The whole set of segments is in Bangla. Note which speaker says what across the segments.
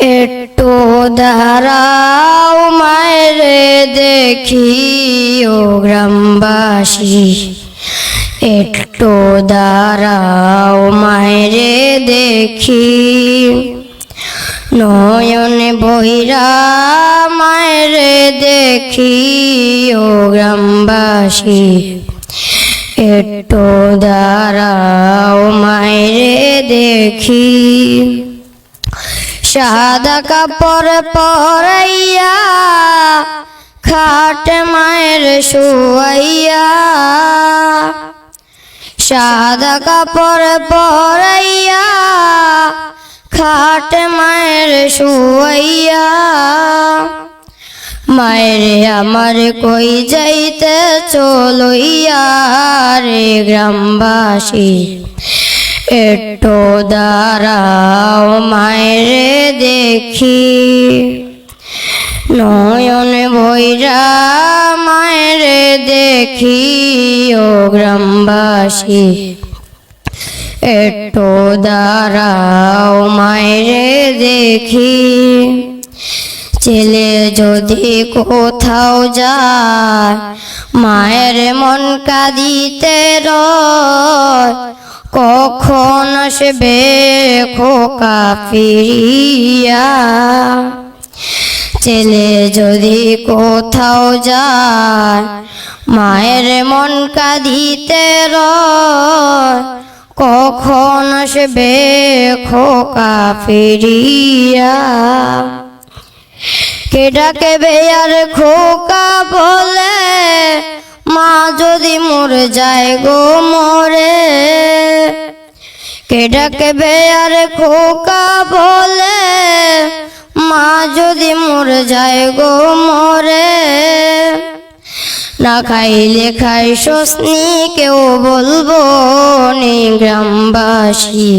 Speaker 1: একটু দাঁড়াও মায়ের দেখি ও গ্রামবাসী। একটু দাঁড়াও মায়ের দেখি। নয়ন বহিরা মায়ের দেখি ও গ্রামবাসী। একটু দাঁড়াও মায়ের দেখি। সাদা কাপড় পরাইয়া, খাট মায়ের শুয়াইয়া। সাদা কাপড় পরাইয়া, খাট মায়ের শুয়াইয়া। মায়ের আমার কই যাইতে চলইয়া রে গ্রামবাসী। একটু দাঁড়াও মায়ের দেখি। নয়ন বৈরা মায়ের দেখি, ও গ্রামবাসী। একটু দাঁড়াও মায়ের দেখি। ছেলে যদি কোথাও যায়, মায়ের মন কাঁদিতে রয় কখন আসবে খোকা ফিরিয়া? ছেলে যদি কোথাও যায়, মায়ের মন কাঁদিতে রয়। কখন আসবে খোকা ফিরিয়া? কে ডাকে বেয়ার খোকা বলে? যদি মরে যায় গো মরে। কে ডাকে আর খোকা বলে, মা যদি মরে যায় গো মরে। না খাইলে খাই শোষনি কেউ বলব নি গ্রামবাসী।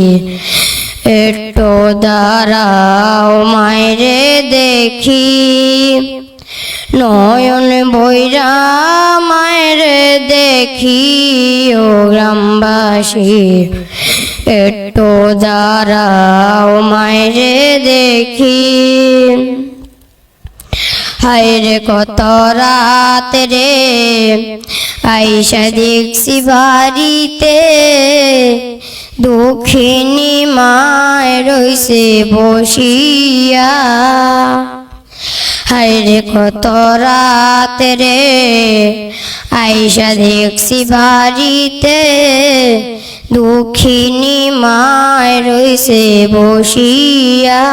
Speaker 1: একটু দাঁড়াও মায়েরে দেখি। নয়ন বৈরা মায়েরে দেখি ও গ্রামবাসী, একটু দাঁড়াও মায়েরে দেখি। হায়রে কত রাত রে আইসা দেখছি বাড়িতে। দুঃখিনী মায় রইছে বসিয়া। হায়রে কত রাত রে আইসা দেখছি বাড়িতে, দুঃখিনী মায় রইছে বসিয়া।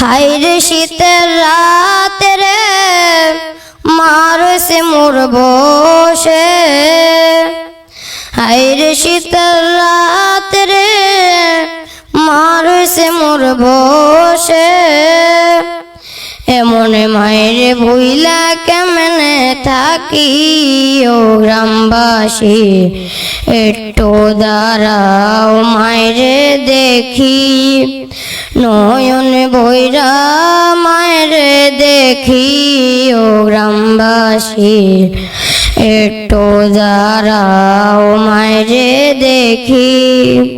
Speaker 1: হাইরে শীতের রাত রে মারছে মোর বসে। হাইরে শীতের রাত রে মারছে মোর বসে। এমন মায়ের ভুইলা কেমনে থাকি ও গ্রামবাসী? একটু দাঁড়াও মায়ের দেখি। নয়ন বৈরা মায়ের দেখি ও গ্রামবাসী। একটু দাঁড়াও মায়ের দেখি।